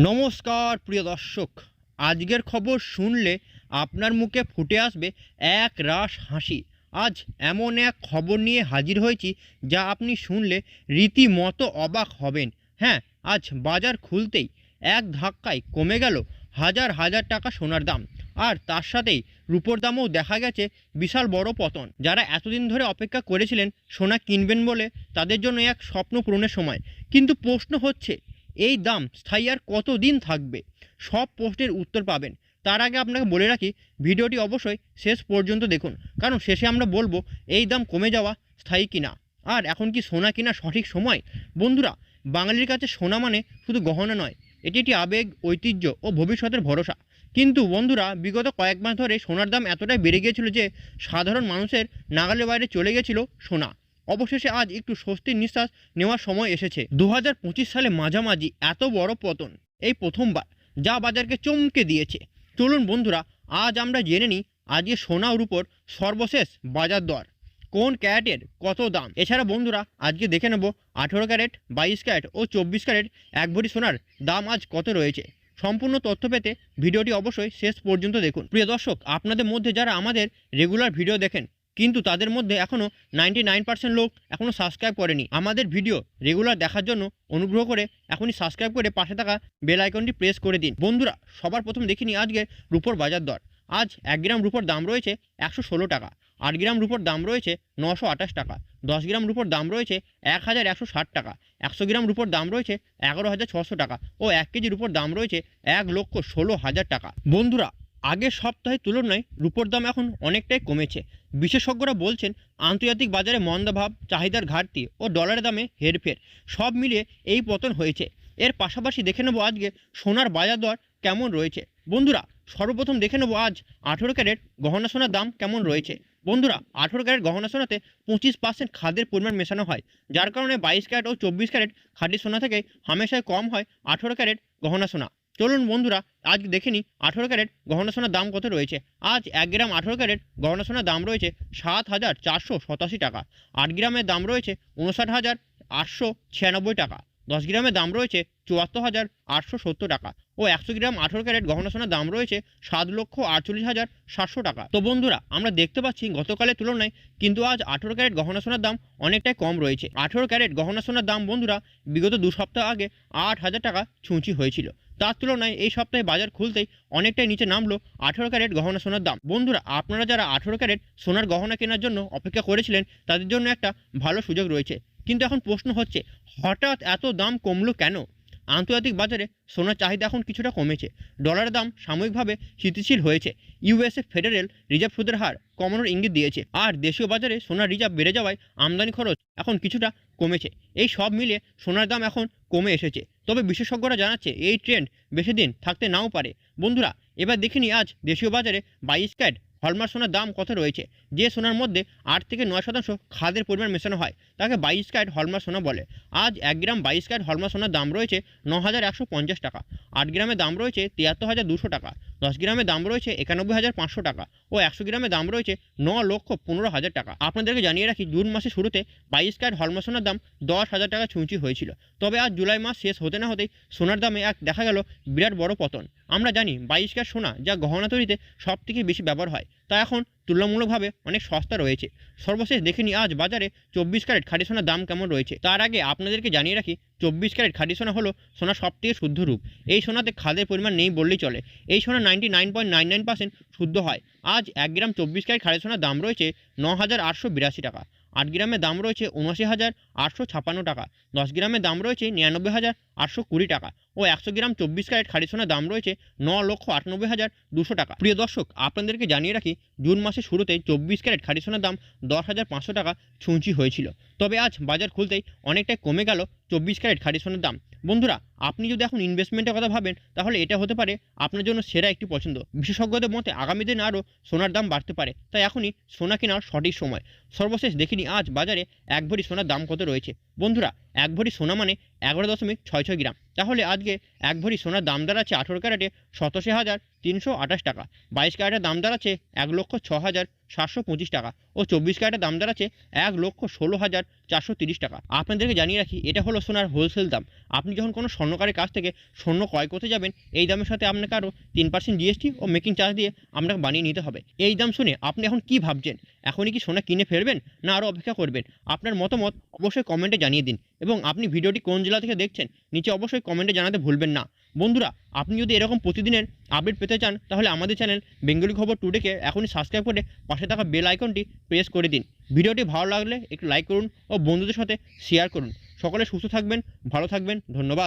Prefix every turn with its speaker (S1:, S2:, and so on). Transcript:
S1: নমস্কার, প্রিয় দর্শক। আজকের খবর শুনলে আপনার মুখে ফুটে আসবে এক রাস হাসি। আজ এমন এক খবর নিয়ে হাজির হয়েছি যা আপনি শুনলে রীতিমতো অবাক হবেন। হ্যাঁ আজ বাজার খুলতেই এক ধাক্কায় কমে গেল হাজার হাজার টাকা সোনার দাম। আর তার সাথেই রূপোর দামও দেখা গেছে বিশাল বড় পতন। যারা এতদিন ধরে অপেক্ষা করেছিলেন সোনা কিনবেন বলে, তাদের জন্য এক স্বপ্ন পূরণের সময়। কিন্তু প্রশ্ন হচ্ছে এই দাম স্থায়ী আর কতদিন থাকবে? সব প্রশ্নের উত্তর পাবেন। তার আগে আপনাকে বলে রাখি, ভিডিওটি অবশ্যই শেষ পর্যন্ত দেখুন। কারণ শেষে আমরা বলব, এই দাম কমে যাওয়া স্থায়ী কিনা? আর এখন কি সোনা কিনা সঠিক সময়? বন্ধুরা, বাঙালির কাছে সোনা মানে শুধু গহনা নয়, এটি একটি আবেগ, ঐতিহ্য ও ভবিষ্যতের ভরসা। কিন্তু বন্ধুরা, বিগত কয়েক মাস ধরে সোনার দাম এতটাই বেড়ে গিয়েছিল যে সাধারণ মানুষের নাগালের বাইরে চলে গেছিল সোনা। অবশেষে আজ একটু স্বস্তির নিঃশ্বাস নেওয়ার সময় এসেছে। দু হাজার পঁচিশ সালে মাঝামাঝি এত বড় পতন, এই প্রথমবার যা বাজারকে চমকে দিয়েছে। চলুন বন্ধুরা, আজ আমরা জেনে নিই আজকে সোনা ওর উপর সর্বশেষ বাজার দর, কোন ক্যারেটের কত দাম। এছাড়া বন্ধুরা, আজকে দেখে নেব আঠেরো ক্যারেট, বাইশ ক্যারেট ও চব্বিশ ক্যারেট এক ভরি সোনার দাম আজ কত রয়েছে। সম্পূর্ণ তথ্য পেতে ভিডিওটি অবশ্যই শেষ পর্যন্ত দেখুন। প্রিয় দর্শক, আপনাদের মধ্যে যারা আমাদের রেগুলার ভিডিও দেখেন কিন্তু তাদের মধ্যে এখনও নাইনটি নাইন পার্সেন্ট লোক এখনও সাবস্ক্রাইব করেনি। আমাদের ভিডিও রেগুলার দেখার জন্য অনুগ্রহ করে এখনই সাবস্ক্রাইব করে পাশে থাকা বেল আইকনটি প্রেস করে দিন। বন্ধুরা, সবার প্রথম দেখিনি আজকে রুপোর বাজার দর। আজ এক গ্রাম রুপোর দাম রয়েছে একশো ষোলো টাকা, আট গ্রাম রুপোর দাম রয়েছে নশো আঠাশ টাকা, দশ গ্রাম রুপোর দাম রয়েছে এক হাজার একশো ষাট টাকা, একশো গ্রাম রুপোর দাম রয়েছে এগারো হাজার ছশো টাকা ও এক কেজি রুপোর দাম রয়েছে এক লক্ষ ষোলো হাজার টাকা। বন্ধুরা আগের সপ্তাহের তুলনায় রুপোর দাম এখন অনেকটাই কমেছে। বিশেষজ্ঞরা বলছেন, আন্তর্জাতিক বাজারে মন্দাভাব চাহিদার ঘাটতি ও ডলারের দামে হেরফের সব মিলিয়ে এই পতন হয়েছে। এর পাশাপাশি দেখে নেব আজকে সোনার বাজার দর কেমন রয়েছে। বন্ধুরা, সর্বপ্রথম দেখে নেব আজ আঠেরো ক্যারেট গহনা সোনার দাম কেমন রয়েছে। বন্ধুরা, আঠেরো ক্যারেট গহনা সোনাতে পঁচিশ পার্সেন্ট খাদ্যের পরিমাণ মেশানো হয়, যার কারণে বাইশ ক্যারেট ও চব্বিশ ক্যারেট খাঁটি সোনা থেকে হামেশায় কম হয় আঠেরো ক্যারেট গহনা সোনা। চলুন বন্ধুরা আজ দেখে নিই আঠেরো ক্যারেট গহনা সোনার দাম কত রয়েছে। আজ এক গ্রাম আঠেরো ক্যারেট গহনা সোনার দাম রয়েছে সাত হাজার চারশো সতাশি টাকা। আট গ্রামের দাম রয়েছে উনষাট হাজার আটশো ছিয়ানব্বই টাকা। দশ গ্রামের দাম রয়েছে চুয়াত্তর হাজার আটশো সত্তর টাকা। ও একশো গ্রাম আঠেরো ক্যারেট গহনা সোনার দাম রয়েছে সাত লক্ষ আটচল্লিশ হাজার সাতশো টাকা। তো বন্ধুরা, আমরা দেখতে পাচ্ছি গতকালের তুলনায় কিন্তু আজ আঠেরো ক্যারেট গহনা সোনার দাম অনেকটাই কম রয়েছে। আঠেরো ক্যারেট গহনা সোনার দাম বন্ধুরা, বিগত দু সপ্তাহ আগে আট হাজার টাকা ছুঁচি হয়েছিল। তার তুলনায় এই সপ্তাহে বাজার খুলতেই অনেকটাই নিচে নামলো আঠেরো ক্যারেট গহনা সোনার দাম। বন্ধুরা, আপনারা যারা আঠেরো ক্যারেট সোনার গহনা কেনার জন্য অপেক্ষা করেছিলেন, তাদের জন্য একটা ভালো সুযোগ রয়েছে। কিন্তু এখন প্রশ্ন হচ্ছে, হঠাৎ এত দাম কমলো কেন? আন্তর্জাতিক বাজারে সোনার চাহিদা এখন কিছুটা কমেছে। ডলারের দাম সাময়িকভাবে স্থিতিশীল হয়েছে। ইউএসএ ফেডারেল রিজার্ভ সুদের হার কমানোর ইঙ্গিত দিয়েছে। আর দেশীয় বাজারে সোনার রিজার্ভ বেড়ে যাওয়ায় আমদানি খরচ এখন কিছুটা কমেছে। এই সব মিলিয়ে সোনার দাম এখন কমে এসেছে। তবে বিশেষজ্ঞরা জানাচ্ছে, এই ট্রেন্ড বেশি দিন থাকতে নাও পারে। বন্ধুরা, এবার দেখিনি আজ দেশীয় বাজারে বাইশ ক্যাট হলমার্ক সোনার দাম কত রয়েছে? যে সোনার মধ্যে আট থেকে নয় শতাংশ খাদের পরিমাণ মেশানো হয়, তাকে বাইশ ক্যারেট হলমার্ক সোনা বলে। আজ এক গ্রাম বাইশ ক্যারেট হলমার্ক সোনার দাম রয়েছে ন হাজার একশো পঞ্চাশ টাকা। আট গ্রামের দাম রয়েছে তিয়াত্তর হাজার দুশো টাকা। দশ গ্রামের দাম রয়েছে একানব্বই হাজার পাঁচশো টাকা ও একশো গ্রামের দাম রয়েছে ন লক্ষ পনেরো হাজার টাকা। আপনাদেরকে জানিয়ে রাখি, জুন মাসের শুরুতে বাইশ ক্যারেট হলমার্ক সোনার দাম দশ হাজার টাকা ছুঁচি হয়েছিল। তবে আজ জুলাই মাস শেষ হতে না হতেই সোনার দামে এক দেখা গেল বিরাট বড় পতন। আমরা জানি বাইশ ক্যারেট সোনা যা গহনা তৈরিতে সব থেকে বেশি ব্যবহার হয়। তা এখন তুলনামূলকভাবে অনেক সস্তা রয়েছে। সর্বশেষ দেখে নিই আজ বাজারে চব্বিশ ক্যারেট খাঁটি সোনার দাম কেমন রয়েছে? তার আগে আপনাদেরকে জানিয়ে রাখি চব্বিশ ক্যারেট, খাঁটি সোনা হলো সোনার সবথেকে শুদ্ধ রূপ। এই সোনাতে খাদের পরিমাণ নেই বললেই চলে। এই সোনা ninety nine point nine nine percent শুদ্ধ হয়। আজ এক গ্রাম চব্বিশ ক্যারেট খাঁটি সোনার দাম রয়েছে ন হাজার আটশো বিরাশি টাকা। আট গ্রামের দাম রয়েছে উনআশি হাজার আটশো ছাপান্ন টাকা। দশ গ্রামের দাম রয়েছে নিরানব্বই হাজার আটশো কুড়ি টাকা। ও একশো গ্রাম চব্বিশ ক্যারেট খাঁটি সোনার দাম রয়েছে ন লক্ষ আটানব্বই হাজার দুশো টাকা। প্রিয় দর্শক, আপনাদেরকে জানিয়ে রাখি, জুন মাসের শুরুতে চব্বিশ ক্যারেট খাঁটি সোনার দাম দশ হাজার পাঁচশো টাকা ছুঁচি হয়েছিল। তবে আজ বাজার খুলতেই অনেকটাই কমে গেল চব্বিশ ক্যারেট খাঁটি সোনার দাম। বন্ধুরা, আপনি যদি এখন ইনভেস্টমেন্টের কথা ভাবেন, তাহলে এটা হতে পারে আপনার জন্য সেরা একটি পছন্দ। বিশেষজ্ঞদের মতে, আগামী দিনে আরও সোনার দাম বাড়তে পারে। তাই এখনই সোনা কেনার সঠিক সময়। সর্বশেষ দেখিনি, আজ বাজারে এক ভরি সোনার দাম কত রয়েছে? বন্ধুরা, এক ভরি সোনা মানে এগারো দশমিক ছয় ছয় গ্রাম। তাহলে আজকে এক ভরি সোনার দাম দাঁড়াচ্ছে আঠেরো ক্যারেটে সতাশি হাজার তিনশো আঠাশ টাকা। বাইশ ক্যারেটের দাম দাঁড়াচ্ছে এক লক্ষ ছ হাজার সাতশো পঁচিশ টাকা ও চব্বিশ ক্যারেটের দাম দাঁড়াচ্ছে এক লক্ষ ষোলো হাজার চারশো তিরিশ টাকা। আপনাদেরকে জানিয়ে রাখি, এটা হলো সোনার হোলসেল দাম। আপনি যখন কোনো স্বর্ণকারের কাছ থেকে স্বর্ণ ক্রয় করতে যাবেন, এই দামের সাথে আপনাকে আরও তিন পার্সেন্ট জিএসটি ও মেকিং চার্জ দিয়ে আপনাকে বানিয়ে নিতে হবে। এই দাম শুনে আপনি এখন কি ভাবছেন? এখনই কি সোনা কিনে ফেলবেন না আরও অপেক্ষা করবেন? আপনার মতামত অবশ্যই কমেন্টে জানিয়ে দিন এবং আপনি ভিডিওটি কোন জেলা থেকে দেখছেন, নিচে অবশ্যই কমেন্টে জানাতে ভুলবেন না। বন্ধুরা, আপনি যদি এরকম প্রতিদিনের আপডেট পেতে চান, তাহলে আমাদের চ্যানেল বেঙ্গলি খবর টুডেকে এখনই সাবস্ক্রাইব করে পাশে থাকা বেল আইকনটি প্রেস করে দিন। ভিডিওটি ভালো লাগলে একটু লাইক করুন ও বন্ধুদের সাথে শেয়ার করুন। সকলে সুস্থ থাকবেন, ভালো থাকবেন, ধন্যবাদ।